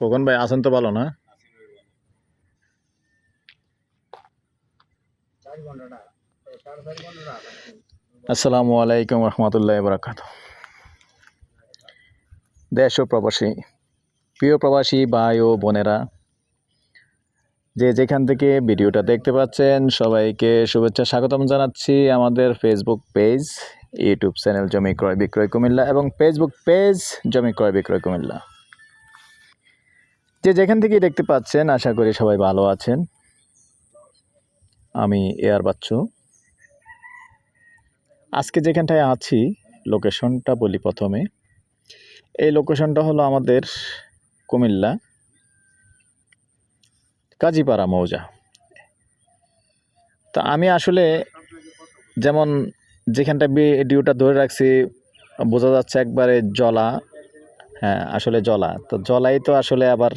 খোকন ভাই? আছেন তো ভালো না। আসসালামু আলাইকুম রহমতুল্লাহ বরাকাত দেশ ও প্রবাসী, প্রিয় প্রবাসী ভাই ও বোনেরা, যে যেখান থেকে ভিডিওটা দেখতে পাচ্ছেন, সবাইকে শুভেচ্ছা স্বাগতম জানাচ্ছি আমাদের ফেসবুক পেজ ইউটিউব চ্যানেল জমি ক্রয় বিক্রয় কুমিল্লা এবং ফেসবুক পেজ জমি ক্রয় বিক্রয় কুমিল্লা। যে যেখান থেকে দেখতে পাচ্ছেন, আশা করি সবাই ভালো আছেন। আমি এয়ার বাচ্চু। আজকে যেখানটায় আছি, লোকেশনটা বলি প্রথমে। এই লোকেশনটা হলো আমাদের কুমিল্লা, কাজীপাড়া মৌজা। তা আমি আসলে যেমন যেখানটা ভিডিওটা ধরে রাখছি, বোঝা যাচ্ছে একবারে জলা। হ্যাঁ আসলে জলা তো জলাই তো আসলে আবার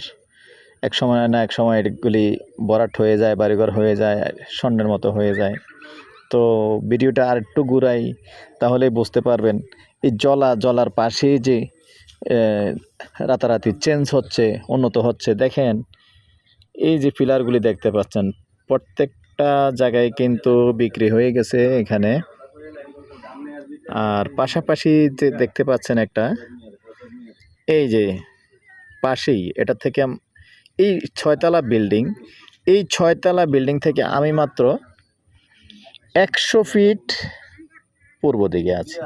এক সময় না এক সময় এগুলি বরাট হয়ে যায়, বাড়িঘর হয়ে যায়, স্বর্ণের মতো হয়ে যায়। তো ভিডিওটা আর একটু ঘুরাই, তাহলেই বুঝতে পারবেন। এই জলা জলার পাশেই যে রাতারাতি চেঞ্জ হচ্ছে, উন্নত হচ্ছে, দেখেন, এই যে পিলারগুলি দেখতে পাচ্ছেন, প্রত্যেকটা জায়গায় কিন্তু বিক্রি হয়ে গেছে এখানে। আর পাশাপাশি যে দেখতে পাচ্ছেন একটা এই যে পাশেই, এটা থেকে এই ছয়তলা বিল্ডিং, এই ছয়তলা বিল্ডিং থেকে আমি মাত্র একশো ফিট পূর্ব দিকে আছি।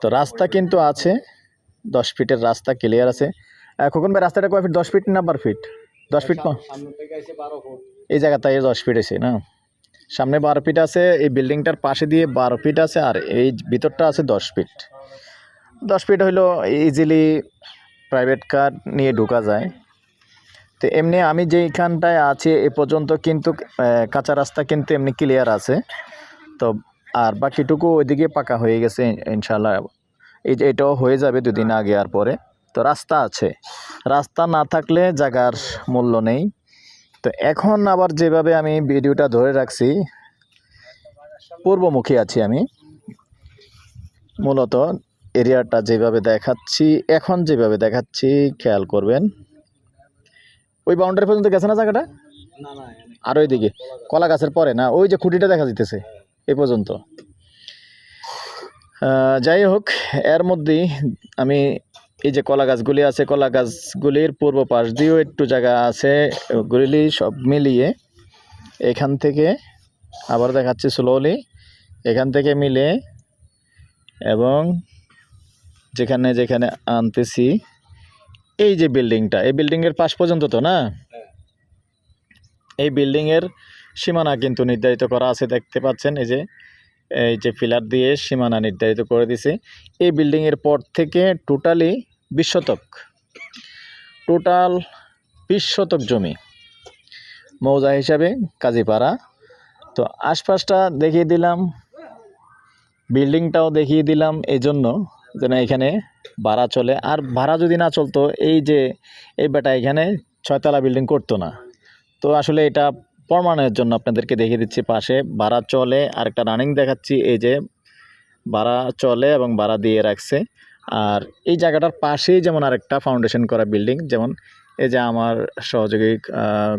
তো রাস্তা কিন্তু আছে, দশ ফিটের রাস্তা ক্লিয়ার আছে। খোকন ভাই, রাস্তাটা কয় ফিট? দশ ফিট না বারো ফিট? দশ ফিট এই জায়গাটায় দশ ফিট আছে না? সামনে বারো ফিট আছে, এই বিল্ডিংটার পাশে দিয়ে বারো ফিট আছে, আর এই ভিতরটা আছে দশ ফিট। দশ ফিট হইল ইজিলি প্রাইভেট কার নিয়ে ঢোকা যায়। তো এমনি আমি যেইখানটায় আছি এ পর্যন্ত কিন্তু কাঁচা রাস্তা কিন্তু এমনি ক্লিয়ার আছে। তো আর বাকিটুকু ওইদিকে পাকা হয়ে গেছে ইনশাল্লাহ এই যে এটাও হয়ে যাবে দুদিন আগে আর পরে। তো রাস্তা আছে। রাস্তা না থাকলে জায়গার মূল্য নেই। তো এখন আবার যেভাবে আমি ভিডিওটা ধরে রাখছি, পূর্বমুখী আছি আমি। মূলত এরিয়াটা যেভাবে দেখাচ্ছি এখন যেভাবে দেখাচ্ছি খেয়াল করবেন। ওই বাউন্ডারি পর্যন্ত গেছে না জায়গাটা? না না এনে আর ওইদিকে কলা গাছের পরে না? ওই যে খুঁটিটা দেখা যেতেছে এই পর্যন্ত। যাই হোক এর মধ্যেই আমি এই যে কলা গাছগুলি আছে কলা গাছগুলির পূর্ব পাশ দিয়েও একটু জায়গা আছে ওগুলি সব মিলিয়ে এখান থেকে আবার দেখাচ্ছি স্লোলি এখান থেকে মিলে এবং যেখানে যেখানে আনতেছি, এই যে বিল্ডিংটা, এই বিল্ডিংয়ের পাশ পর্যন্ত তো না? এই বিল্ডিংয়ের সীমানা কিন্তু নির্ধারিত করা আছে, দেখতে পাচ্ছেন, এই যে এই যে পিলার দিয়ে সীমানা নির্ধারিত করে দিছে। এই বিল্ডিংয়ের পর থেকে টোটালি বিশ শতক টোটাল বিশ শতক জমি, মৌজা হিসাবে কাজীপাড়া। তো আশপাশটা দেখিয়ে দিলাম, বিল্ডিংটাও দেখিয়ে দিলাম এই যেন এখানে ভাড়া চলে। আর ভাড়া যদি না চলতো, এই যে, এই বেটা এখানে ছয়তলা বিল্ডিং করতো না। তো আসলে এটা প্রমাণের জন্য আপনাদেরকে দেখিয়ে দিচ্ছি পাশে, ভাড়া চলে। আর একটা রানিং দেখাচ্ছি, এই যে, ভাড়া চলে এবং ভাড়া দিয়ে রাখছে। আর এই জায়গাটার পাশেই যেমন আরেকটা ফাউন্ডেশন করা বিল্ডিং যেমন এই যে আমার সহযোগী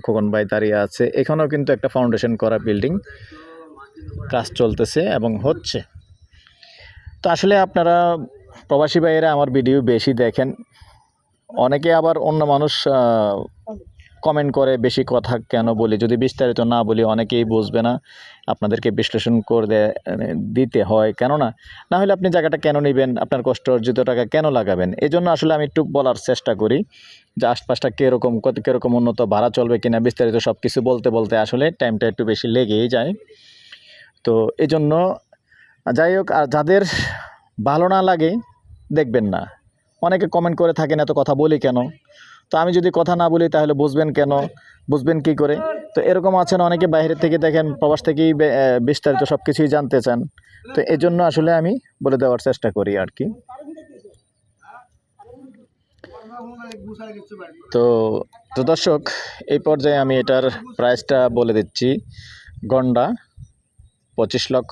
খোকন ভাই দাঁড়িয়ে আছে, এখানেও কিন্তু একটা ফাউন্ডেশন করা বিল্ডিং কাজ চলতেছে এবং হচ্ছে। তো আসলে আপনারা প্রবাসী ভাইয়েরা আমার ভিডিও বেশি দেখেন। অনেকে আবার অন্য মানুষ কমেন্ট করে বেশি কথা কেন বলি, যদি বিস্তারিত না বলি অনেকেই বুঝবে না। আপনাদেরকে বিশ্লেষণ করে দিতে হয়, কেননা? না হলে আপনি জায়গাটা কেন নেবেন, আপনার কষ্ট অর্জিত টাকা কেন লাগাবেন? এই জন্য আসলে আমি একটু বলার চেষ্টা করি যে আশপাশটা কীরকম, কত কীরকম উন্নত ভাড়া চলবে কিনা, বিস্তারিত সব কিছু বলতে বলতে আসলে টাইমটা একটু বেশি লেগেই যায়। তো এই জন্য যাই হোক, আর যাদের ভালো না লাগে, দেখবেন না। অনেকে কমেন্ট করে থাকেন, এত কথা বলি কেন? তো আমি যদি কথা না বলি, তাহলে বুঝবেন কেন? বুঝবেন কি করে? তো এরকম আছেন অনেকে বাইরে থেকে দেখেন, প্রবাস থেকেই বিস্তারিত সব কিছুই জানতে চান। তো এই জন্য আসলে আমি বলে দেওয়ার চেষ্টা করি আর কি। তো তো দর্শক, এই পর্যায়ে আমি এটার প্রাইসটা বলে দিচ্ছি। গন্ডা, পঁচিশ লক্ষ।